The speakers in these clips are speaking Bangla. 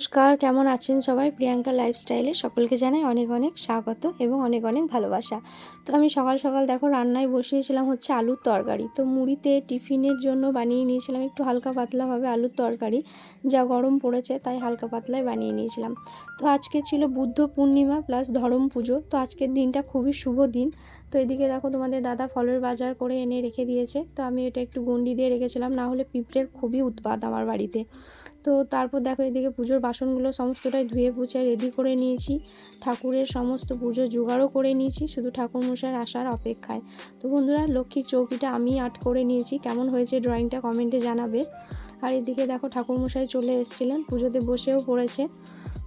নমস্কার, কেমন আছেন সবাই? প্রিয়াঙ্কা লাইফস্টাইলে সকলকে জানাই অনেক অনেক স্বাগত এবং অনেক অনেক ভালোবাসা। তো আমি সকাল সকাল দেখো রান্নায় বসিয়েছিলাম হচ্ছে আলুর তরকারি। তো মুড়িতে টিফিনের জন্য বানিয়ে নিয়েছিলাম একটু হালকা পাতলাভাবে আলুর তরকারি। যা গরম পড়েছে তাই হালকা পাতলায় বানিয়ে নিয়েছিলাম। তো আজকে ছিল বুদ্ধ পূর্ণিমা প্লাস ধরম পুজো। তো আজকের দিনটা খুবই শুভ দিন। তো এদিকে দেখো তোমাদের দাদা ফলের বাজার করে এনে রেখে দিয়েছে। তো আমি এটা একটু গন্ডি দিয়ে রেখেছিলাম, না হলে পিঁপড়ের খুবই উৎপাত আমার বাড়িতে। তো তারপর দেখো এদিকে পুজোর বাসনগুলো সমস্তটাই ধুয়ে পুছে রেডি করে নিয়েছি। ঠাকুরের সমস্ত পুজো জোগাড়ও করে নিয়েছি, শুধু ঠাকুর মশাইয়ের আসার অপেক্ষায়। তো বন্ধুরা, লক্ষ্মীর চৌকিটা আমি আর্ট করে নিয়েছি। কেমন হয়েছে ড্রয়িংটা কমেন্টে জানাবে। আর এদিকে দেখো ঠাকুরমশাই চলে এসেছিলেন, পুজোতে বসেও পড়েছে।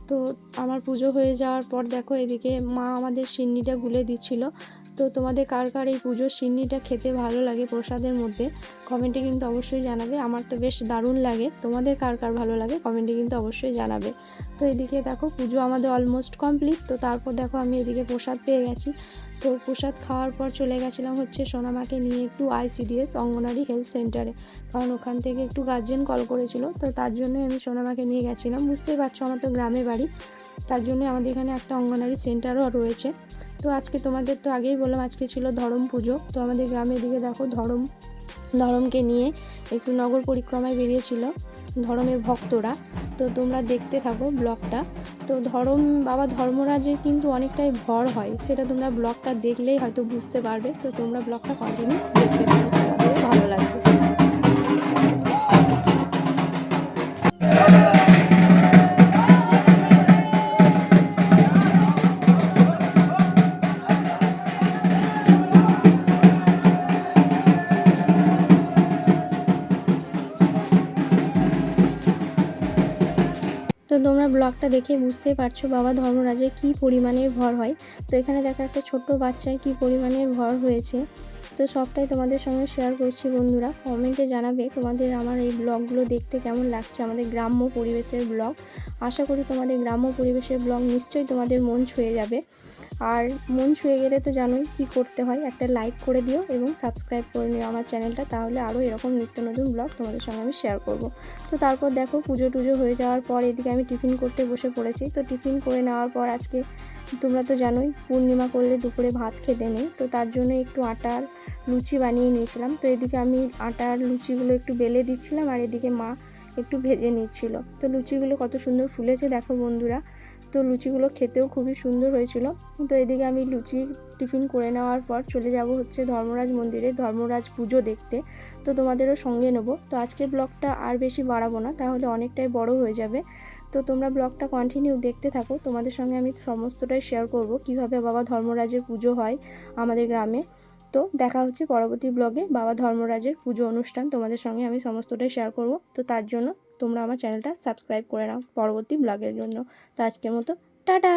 তো আমার পুজো হয়ে যাওয়ার পর দেখো এদিকে মা আমাদের সিন্নিটা গুলে দিচ্ছিল। তো তোমাদের কার কার এই পুজোর সিন্নিটা খেতে ভালো লাগে প্রসাদের মধ্যে, কমেন্টে কিন্তু অবশ্যই জানাবে। আমার তো বেশ দারুণ লাগে। তোমাদের কার কার ভালো লাগে কমেন্টে কিন্তু অবশ্যই জানাবে। তো এদিকে দেখো পুজো আমাদের অলমোস্ট কমপ্লিট তো তারপর দেখো আমি এদিকে প্রসাদ পেয়ে গেছি। তো প্রসাদ খাওয়ার পর চলে গেছিলাম হচ্ছে সোনামাকে নিয়ে একটু আইসিডিএস অঙ্গনারী হেলথ সেন্টারে। কারণ ওখান থেকে একটু গার্জেন কল করেছিল, তো তার জন্যই আমি সোনামাকে নিয়ে গেছিলাম। বুঝতেই পারছ আমার তো গ্রামে বাড়ি, তার জন্য আমাদের এখানে একটা অঙ্গনারী সেন্টারও রয়েছে। তো আজকে তোমাদের তো আগেই বললাম, আজকে ছিল ধরম পুজো। তো আমাদের গ্রামের দিকে দেখো ধরম, ধরমকে নিয়ে একটু নগর পরিক্রমায় বেরিয়েছিল। ধরমের ভক্তরা, তো তোমরা দেখতে থাকো ব্লগটা। তো ধর্ম, বাবা ধর্মরাজের কিন্তু অনেকটাই ভর হয়, সেটা তোমরা ব্লগটা দেখলেই হয়তো বুঝতে পারবে। তো তোমরা ব্লগটা কন্টিনিউ দেখতে থাকো। তো তোমরা ব্লগটা দেখে বুঝতে পারছ বাবা ধর্মরাজের কি পরিমাণের ভর হয়। তো এখানে দেখা একটা ছোট্ট বাচ্চার কি পরিমাণের ভর হয়েছে। তো সবটাই তোমাদের সঙ্গে শেয়ার করছি বন্ধুরা। কমেন্টে জানাবে তোমাদের আমার এই ব্লগগুলো দেখতে কেমন লাগছে, আমাদের গ্রাম্য পরিবেশের ব্লগ। আশা করি তোমাদের গ্রাম্য পরিবেশের ব্লগ নিশ্চয়ই তোমাদের মন ছুঁয়ে যাবে। আর মন ছুঁয়ে গেলে তো জানোই কী করতে হয়। একটা লাইক করে দিও এবং সাবস্ক্রাইব করে নিও আমার চ্যানেলটা। তাহলে আরও এরকম নিত্য নতুন ব্লগ তোমাদের সঙ্গে আমি শেয়ার করব। তো তারপর দেখো পুজো টুজো হয়ে যাওয়ার পর এদিকে আমি টিফিন করতে বসে পড়েছি। তো টিফিন করে নেওয়ার পর আজকে তোমরা তো জানোই পূর্ণিমা করলে দুপুরে ভাত খেতে নেই। তো তার জন্য একটু আটার লুচি বানিয়ে নিয়েছিলাম। তো এদিকে আমি আটার লুচিগুলো একটু বেলে দিচ্ছিলাম আর এদিকে মা একটু ভেজে নিচ্ছিল। তো লুচিগুলো কত সুন্দর ফুলেছে দেখো বন্ধুরা। তো লুচিগুলো খেতেও খুবই সুন্দর হয়েছিল। তো এদিকে আমি লুচি টিফিন করে নেওয়ার পর চলে যাব হচ্ছে ধর্মরাজ মন্দিরে, ধর্মরাজ পুজো দেখতে। তো তোমাদেরও সঙ্গে নেব। তো আজকের ব্লগটা আর বেশি বাড়াবো না, তাহলে অনেকটাই বড় হয়ে যাবে। তো তোমরা ব্লগটা কন্টিনিউ দেখতে থাকো। তোমাদের সঙ্গে আমি সমস্তটাই শেয়ার করব, কীভাবে বাবা ধর্মরাজের পুজো হয় আমাদের গ্রামে। তো দেখা হচ্ছে পরবর্তী ব্লগে। বাবা ধর্মরাজের পুজো অনুষ্ঠান তোমাদের সঙ্গে আমি সমস্তটাই শেয়ার করব। তো তার জন্য তোমরা আমার চ্যানেলটা সাবস্ক্রাইব করে নাও পরবর্তী ব্লগের জন্য। তো আজকের মতো টাটা!